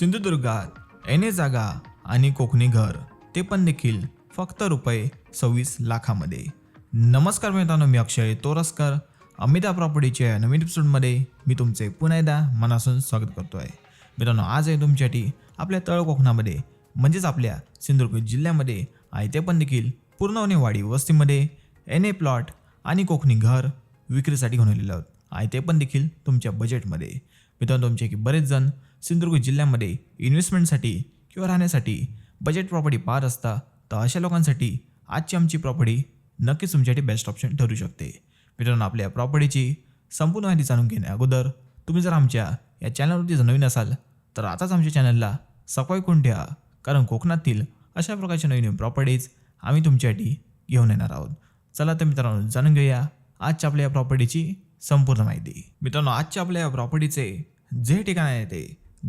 सिंधुदुर्गात N A जागा आणि कोकणी घर ते पण देखील फक्त रुपये सव्वीस लाखामध्ये. नमस्कार मित्रांनो मी अक्षय तोरसकर. अमिता प्रॉपर्टीच्या नवीन एपिसोडमध्ये मी तुमचे पुन्हा एकदा मनासून स्वागत करतो आहे मित्रांनो आज आहे तुमच्यासाठी आपल्या तळ कोकणामध्ये म्हणजेच आपल्या सिंधुदुर्ग जिल्ह्यामध्ये आहे ते पण देखील पूर्णवणे वाडी वस्तीमध्ये एन ए प्लॉट आणि कोकणी घर विक्रीसाठी घेऊन आलेलं आहोत. आहे ते पण देखील तुमच्या बजेटमध्ये मित्रांनो तुमचे की बरेच जण सिंधुदुर्ग जिल्ह्यामध्ये इन्व्हेस्टमेंटसाठी किंवा राहण्यासाठी बजेट प्रॉपर्टी पाहत असता तर अशा लोकांसाठी आजची आमची प्रॉपर्टी नक्कीच तुमच्यासाठी बेस्ट ऑप्शन ठरू शकते. मित्रांनो आपल्या प्रॉपर्टीची संपूर्ण माहिती जाणून घेण्या अगोदर तुम्ही जर आमच्या या चॅनलवरती जर नवीन असाल तर आताच आमच्या चॅनलला सबस्क्राईब करून ठेवा. कारण कोकणातील अशा प्रकारच्या नवीन नवीन प्रॉपर्टीज आम्ही तुमच्यासाठी घेऊन येणार आहोत. चला तर मित्रांनो जाणून घेऊया आजच्या आपल्या या प्रॉपर्टीची संपूर्ण माहिती. मित्रांनो आजच्या आपल्या प्रॉपर्टीचे जे ठिकाण आहे ते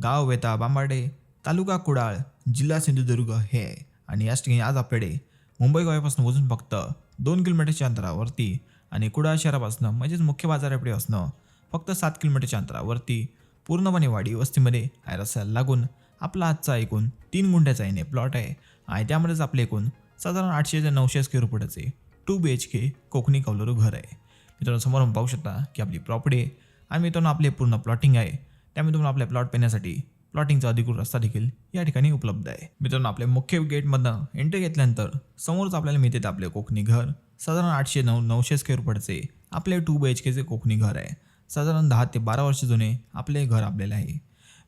गाव वेता बांबाडे तालुका कुडाळ जिल्हा सिंधुदुर्ग हे आहे. आणि याच ठिकाणी आज आपल्याकडे मुंबई गोव्यापासून वजून फक्त दोन किलोमीटरच्या अंतरावरती आणि कुडाळ शहरापासून म्हणजेच मुख्य बाजारापडे असणं फक्त सात किलोमीटरच्या अंतरावरती पूर्णपणे वाडी वस्तीमध्ये आहे लागून आपला आजचा एकूण तीन गुंठ्याचा येणे प्लॉट आहे. आणि त्यामध्येच आपले एकूण साधारण आठशे ते नऊशे स्क्वेअर फुटाचे two B H K Konkani कौलरू घर आहे. मित्रांनो समोर आपण पाहू शकता की आपली प्रॉपर्टी आहे. आणि मित्रांनो आपले पूर्ण प्लॉटिंग आहे. त्यामुळे तुम्हाला आपल्या प्लॉट पेण्यासाठी प्लॉटिंगचा अधिकृत रस्ता देखील या ठिकाणी उपलब्ध आहे. मित्रांनो आपल्या मुख्य गेटमधनं एंट्री घेतल्यानंतर समोरच आपल्याला मिळते आपले कोकणी घर. साधारण आठशे नऊ नऊशे स्क्वेअर फुटचे आपले टू बी एच केचे कोकणी घर आहे. साधारण दहा ते बारा वर्ष जुने आपले घर आपल्याला आहे.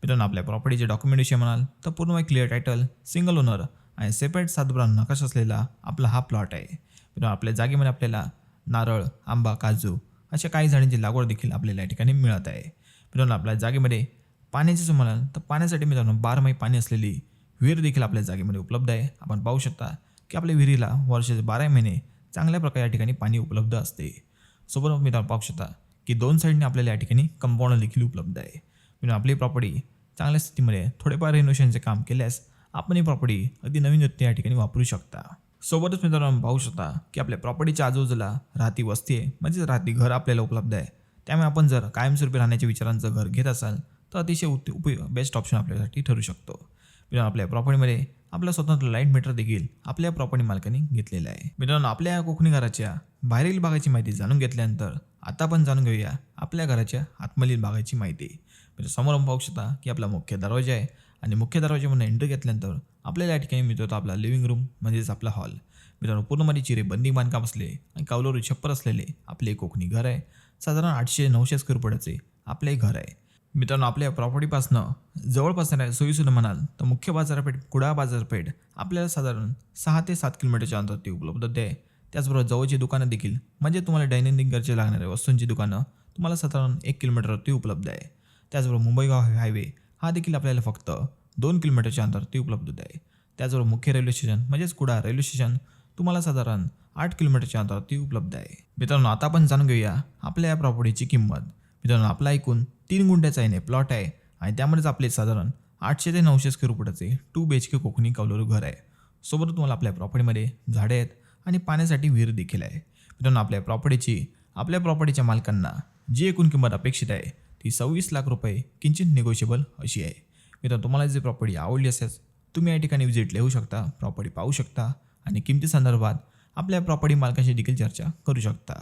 मित्रांनो आपल्या प्रॉपर्टीचे डॉक्युमेंटेशन म्हणाल तर पूर्ण एक क्लिअर टायटल सिंगल ओनर आणि सेपरेट सातबरा नकाश असलेला आपला हा प्लॉट आहे. मित्रांनो आपल्या जागेमध्ये आपल्याला नारळ आंबा काजू अशा काही झाडांची लागवड देखील आपल्याला या ठिकाणी मिळत आहे. मित्रांनो आपल्या जागेमध्ये पाण्याचे जर म्हणाल तर पाण्यासाठी मित्रांनो बारमाही पाणी असलेली विहीर देखील आपल्या जागेमध्ये उपलब्ध आहे. आपण पाहू शकता की आपल्या विहिरीला वर्षाचे बारा महिने चांगल्या प्रकारे या ठिकाणी पाणी उपलब्ध असते. सोबत मित्रांनो पाहू शकता की दोन साईडने आपल्याला या ठिकाणी कंपाऊंड देखील उपलब्ध आहे. मित्रांनो आपली प्रॉपर्टी चांगल्या स्थितीमध्ये थोडेफार रेनोव्हेशनचे काम केल्यास आपण ही प्रॉपर्टी अगदी नवीन व्यक्ती या ठिकाणी वापरू शकता. सोबतच मित्रांनो पाहू शकता की आपल्या प्रॉपर्टीच्या आजूबाजूला राहती वस्ती आहे. म्हणजेच राहती घर आपल्याला उपलब्ध आहे. त्यामुळे आपण जर कायमस्वरूपी राहण्याच्या विचारांचं घर घेत असाल तर अतिशय उप उपयोग बेस्ट ऑप्शन आपल्यासाठी ठरू शकतो. मित्रांनो आपल्या प्रॉपर्टीमध्ये आपला स्वतंत्र लाइट मीटर देखील आपल्या प्रॉपर्टी मालकाने घेतलेलं आहे. मित्रांनो आपल्या कोकणी घराच्या बाहेरील भागाची माहिती जाणून घेतल्यानंतर आता आपण जाणून घेऊया आपल्या घराच्या आतमधील भागाची माहिती. म्हणजे समोर आपण पाहू शकता की आपला मुख्य दरवाजा आहे. आणि मुख्य दरवाजेमधून एंट्री घेतल्यानंतर आपल्याला या ठिकाणी मिळतो आपला लिव्हिंग रूम म्हणजेच आपला हॉल मित्रांनो पूर्णमध्ये चिरे बंदी बांधकाम असले आणि कौलरू छप्पर असलेले आपले कोकणी घर आहे. साधारण आठशे नऊशे स्क्वेअर फुटाचे आपले घर आहे. मित्रांनो आपल्या प्रॉपर्टीपासनं जवळपास येणाऱ्या सोयीसुद्धा म्हणाल तर मुख्य बाजारपेठ कुडाळ बाजारपेठ आपल्याला साधारण सहा ते सात किलोमीटरच्या अंतरावरती उपलब्ध आहे त्याचबरोबर जवळची दुकानं देखील म्हणजे तुम्हाला दैनंदिन गरजे लागणाऱ्या वस्तूंची दुकानं तुम्हाला साधारण एक किलोमीटरवरती उपलब्ध आहे. त्याचबरोबर मुंबईगाव हायवे हा देखील आपल्याला फक्त दोन किलोमीटरच्या अंतरावरती उपलब्ध आहे त्याचबरोबर मुख्य रेल्वे स्टेशन म्हणजेच कुडाळ रेल्वे स्टेशन तुम्हाला साधारण आठ किलोमीटरच्या अंतरावरती उपलब्ध आहे. मित्रांनो आता आपण जाणून घेऊया आपल्या या प्रॉपर्टीची किंमत. मित्रांनो आपला एकूण तीन गुंठ्याचा येणे प्लॉट आहे आणि त्यामध्येच आपले साधारण आठशे ते नऊशे स्क्वेअर फुटाचे two B H K Konkani कौलरू घर आहे. सोबत तुम्हाला आपल्या प्रॉपर्टीमध्ये झाडे आहेत आणि पाण्यासाठी विहीर देखील आहे. मित्रांनो आपल्या प्रॉपर्टीची आपल्या प्रॉपर्टीच्या मालकांना जी एकूण किंमत अपेक्षित आहे ती सव्वीस लाख रुपये किंचित निगोशिएबल अशी आहे. मित्रांनो तुम्हाला जी प्रॉपर्टी आवडली असेल तुम्ही या ठिकाणी व्हिजिट लिहू शकता प्रॉपर्टी पाहू शकता आणि किमती संदर्भात आपल्या प्रॉपर्टी मालकाशी देखील चर्चा करू शकता.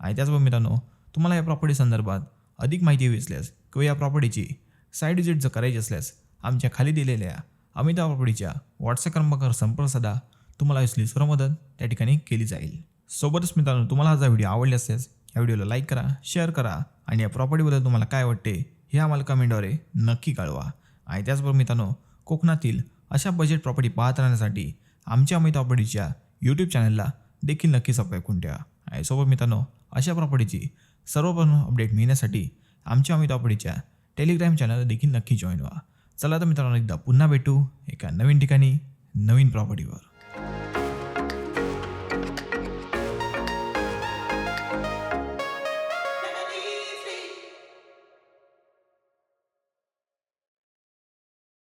आणि त्याचबरोबर मित्रांनो तुम्हाला या प्रॉपर्टी संदर्भात अधिक माहिती हवी असल्यास किंवा या प्रॉपर्टीची साईड व्हिजिट जर करायची असल्यास आमच्या खाली दिलेल्या अमिता प्रॉपर्टीच्या व्हॉट्सअप क्रमांकावर संपर्क साधा. तुम्हाला असली सर्व मदत त्या ठिकाणी केली जाईल. सोबतच मित्रांनो तुम्हाला हा व्हिडिओ आवडला असेल या व्हिडिओला लाईक करा शेअर करा आणि या प्रॉपर्टीबद्दल तुम्हाला काय वाटते हे आम्हाला कमेंटद्वारे नक्की कळवा. आणि त्याचबरोबर मित्रांनो कोकणातील अशा बजेट प्रॉपर्टी पाहत राहण्यासाठी आमच्या अमित प्रॉपर्टीच्या यूट्यूब चॅनलला देखील नक्की सबस्क्राईब करून ठेवा. आणि सोबत मित्रांनो अशा प्रॉपर्टीची सर्वप्रथम अपडेट मिळण्यासाठी आमच्या अमित प्रॉपर्टीच्या टेलिग्राम चॅनलला देखील नक्की जॉईन व्हा. चला तर मित्रांनो एकदा पुन्हा भेटू एका नवीन ठिकाणी नवीन प्रॉपर्टीवर